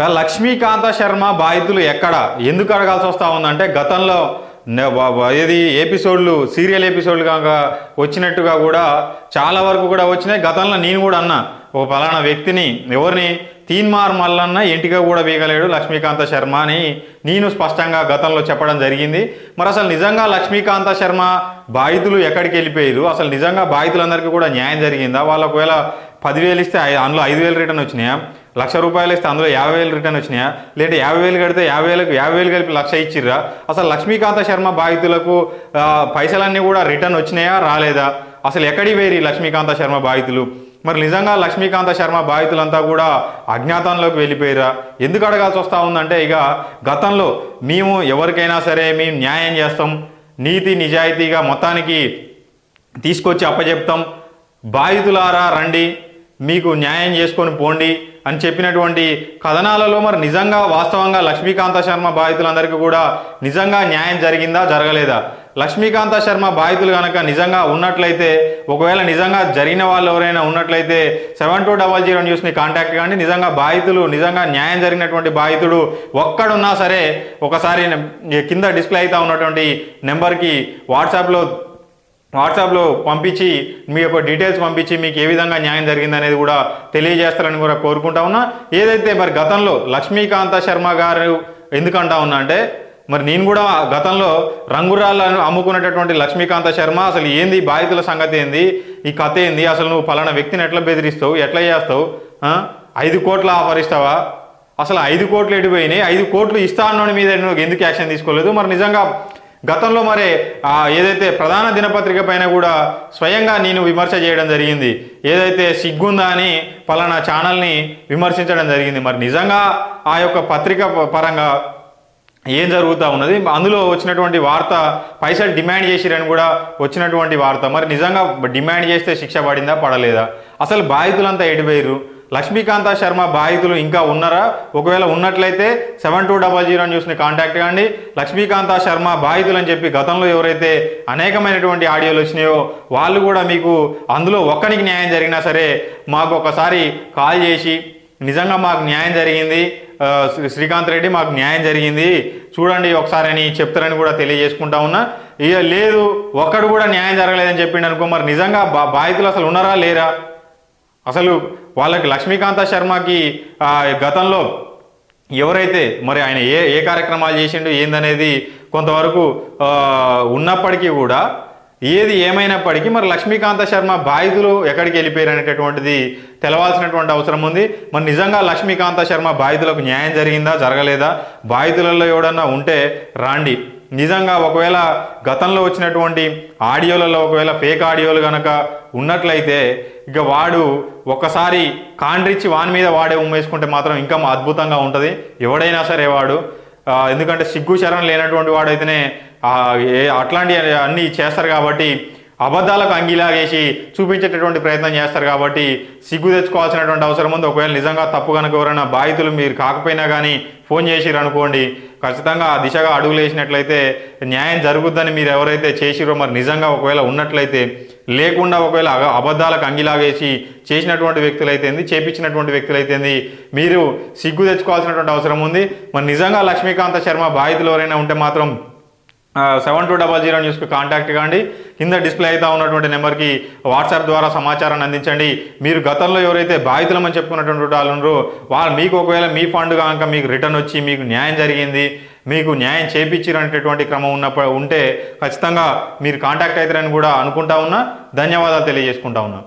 లక్ష్మీకాంత శర్మ బాధితులు ఎక్కడ? ఎందుకు అడగాల్సి వస్తూ ఉందంటే గతంలో ఏది ఎపిసోడ్లు సీరియల్ ఎపిసోడ్లు కాక వచ్చినట్టుగా కూడా చాలా వరకు కూడా వచ్చినాయి. గతంలో నేను కూడా అన్నా ఒక పలానా వ్యక్తిని ఎవరిని తీన్మార్ మల్లన్న ఇంటిగా కూడా వేయగలేడు లక్ష్మీకాంత శర్మ అని నేను స్పష్టంగా గతంలో చెప్పడం జరిగింది. మరి అసలు నిజంగా లక్ష్మీకాంత శర్మ బాధితులు ఎక్కడికి వెళ్ళిపోయారు? అసలు నిజంగా బాధితులందరికీ కూడా న్యాయం జరిగిందా? వాళ్ళు ఒకవేళ పదివేలు ఇస్తే అందులో ఐదు వేలు రిటర్న్ వచ్చినాయా? లక్ష రూపాయలు ఇస్తే అందులో యాభై వేలు రిటర్న్ వచ్చినాయా? లేదంటే యాభై వేలు కడితే యాభై వేలకు యాభై వేలు కలిపి లక్ష ఇచ్చిర్రా? అసలు లక్ష్మీకాంత శర్మ బాధితులకు పైసలన్నీ కూడా రిటర్న్ వచ్చినాయా రాలేదా? అసలు ఎక్కడి వేరి లక్ష్మీకాంత శర్మ బాధితులు? మరి నిజంగా లక్ష్మీకాంత శర్మ బాధితులంతా కూడా అజ్ఞాతంలోకి వెళ్ళిపోయారా ఎందుకు అడగాల్సి వస్తూ ఉందంటే ఇక గతంలో మేము ఎవరికైనా సరే మేము న్యాయం చేస్తాం నీతి నిజాయితీగా మొత్తానికి తీసుకొచ్చి అప్పచెప్తాం బాధితులారా రండి మీకు న్యాయం చేసుకొని పోండి. అని చెప్పినటువంటి కథనాలలో మరి నిజంగా వాస్తవంగా లక్ష్మీకాంత శర్మ బాధితులందరికీ కూడా నిజంగా న్యాయం జరిగిందా జరగలేదా? లక్ష్మీకాంత శర్మ బాధితులు కనుక నిజంగా ఉన్నట్లయితే ఒకవేళ నిజంగా జరిగిన వాళ్ళు ఎవరైనా ఉన్నట్లయితే సెవెన్ టూ డబల్ జీరో న్యూస్ని కాంటాక్ట్ కానీ నిజంగా బాధితులు నిజంగా న్యాయం జరిగినటువంటి బాధితుడు ఒక్కడున్నా సరే ఒకసారి కింద డిస్ప్లే అవుతా ఉన్నటువంటి నెంబర్కి వాట్సాప్లో వాట్సాప్లో పంపించి మీ యొక్క డీటెయిల్స్ పంపించి మీకు ఏ విధంగా న్యాయం జరిగింది అనేది కూడా తెలియజేస్తారని కూడా కోరుకుంటా ఉన్నా. ఏదైతే మరి గతంలో లక్ష్మీకాంత శర్మ గారు ఎందుకంటా ఉన్నా అంటే మరి నేను కూడా గతంలో రంగురాళ్ళను అమ్ముకునేటటువంటి లక్ష్మీకాంత శర్మ అసలు ఏంది బాధితుల సంగతి ఏంది ఈ కథ ఏంది అసలు నువ్వు పలానా వ్యక్తిని ఎట్లా బెదిరిస్తావు ఎట్లా చేస్తావు ఐదు కోట్ల ఆఫర్ ఇస్తావా? అసలు ఐదు కోట్లు ఎడిపోయినాయి ఐదు కోట్లు ఇస్తా అన్న మీద నువ్వు ఎందుకు యాక్షన్ తీసుకోలేదు? మరి నిజంగా గతంలో మరి ఏదైతే ప్రధాన దినపత్రిక పైన కూడా స్వయంగా నేను విమర్శ చేయడం జరిగింది. ఏదైతే సిగ్గుందా అని పలానా ఛానల్ని విమర్శించడం జరిగింది. మరి నిజంగా ఆ యొక్క పత్రిక పరంగా ఏం జరుగుతూ ఉన్నది? అందులో వచ్చినటువంటి వార్త పైసలు డిమాండ్ చేసిరని కూడా వచ్చినటువంటి వార్త. మరి నిజంగా డిమాండ్ చేస్తే శిక్ష పడిందా పడలేదా? అసలు బాధితులంతా ఎడిపోయారు లక్ష్మీకాంత శర్మ బాధితులు ఇంకా ఉన్నారా? ఒకవేళ ఉన్నట్లయితే సెవెన్ టూ డబల్ జీరో న్యూస్ని కాంటాక్ట్ కండి లక్ష్మీకాంత శర్మ బాధితులు అని చెప్పి గతంలో ఎవరైతే అనేకమైనటువంటి ఆడియోలు వచ్చినాయో వాళ్ళు కూడా మీకు అందులో ఒక్కరికి న్యాయం జరిగినా సరే మాకు ఒకసారి కాల్ చేసి నిజంగా మాకు న్యాయం జరిగింది. శ్రీకాంత్ రెడ్డి మాకు న్యాయం జరిగింది. చూడండి ఒకసారి అని చెప్తారని కూడా తెలియజేసుకుంటా ఉన్నా. ఇక లేదు ఒక్కడు కూడా న్యాయం జరగలేదని చెప్పిండు అనుకో మరి నిజంగా బా బాధితులు అసలు ఉన్నారా లేరా? అసలు వాళ్ళకి లక్ష్మీకాంత శర్మకి గతంలో ఎవరైతే మరి ఆయన ఏ ఏ కార్యక్రమాలు చేసిండు ఏందనేది కొంతవరకు ఉన్నప్పటికీ కూడా ఏది ఏమైనప్పటికీ మరి లక్ష్మీకాంత శర్మ బాధితులు ఎక్కడికి వెళ్ళిపోయారు అనేటటువంటిది తెలవాల్సినటువంటి అవసరం ఉంది. మరి నిజంగా లక్ష్మీకాంత శర్మ బాధితులకు న్యాయం జరిగిందా జరగలేదా? బాధితులలో ఎవడన్నా ఉంటే రాండి. నిజంగా ఒకవేళ గతంలో వచ్చినటువంటి ఆడియోలలో ఒకవేళ ఫేక్ ఆడియోలు కనుక ఉన్నట్లయితే ఇక వాడు ఒకసారి కాండ్రిచ్చి వాని మీద వాడే ఉమ్మేసుకుంటే మాత్రం ఇంకా అద్భుతంగా ఉంటుంది. ఎవడైనా సరే వాడు ఎందుకంటే సిగ్గు శరం లేనటువంటి వాడైతేనే ఏ అట్లాంటి అన్నీ చేస్తారు కాబట్టి అబద్ధాలకు అంగిలాగేసి చూపించేటటువంటి ప్రయత్నం చేస్తారు కాబట్టి సిగ్గు తెచ్చుకోవాల్సినటువంటి అవసరం ఉంది. ఒకవేళ నిజంగా తప్పు కనుక ఎవరైనా బాధితులు మీరు కాకపోయినా కానీ ఫోన్ చేసిరు అనుకోండి ఖచ్చితంగా ఆ దిశగా అడుగులు వేసినట్లయితే న్యాయం జరుగుద్దని మీరు ఎవరైతే చేసిరో మరి నిజంగా ఒకవేళ ఉన్నట్లయితే లేకుండా ఒకవేళ అబద్ధాలకు అంగిలాగేసి చేసినటువంటి వ్యక్తులైతేంది చేపించినటువంటి వ్యక్తులైతేంది మీరు సిగ్గు తెచ్చుకోవాల్సినటువంటి అవసరం ఉంది. మరి నిజంగా లక్ష్మీకాంత శర్మ బాధితులు ఎవరైనా ఉంటే మాత్రం సెవెన్ టూ డబల్ జీరో న్యూస్కి కాంటాక్ట్ కాండి. కింద డిస్ప్లే అవుతా ఉన్నటువంటి నెంబర్కి వాట్సాప్ ద్వారా సమాచారాన్ని అందించండి. మీరు గతంలో ఎవరైతే బాధితులమని చెప్పుకున్నటువంటి వాళ్ళు ఉన్నారో వాళ్ళు మీకు ఒకవేళ మీ ఫండ్ కనుక మీకు రిటర్న్ వచ్చి మీకు న్యాయం జరిగింది మీకు న్యాయం చేపించినటువంటి క్రమం ఉన్నప్పుడు ఉంటే ఖచ్చితంగా మీరు కాంటాక్ట్ అవుతారని కూడా అనుకుంటా ఉన్నా. ధన్యవాదాలు తెలియజేసుకుంటా ఉన్నా.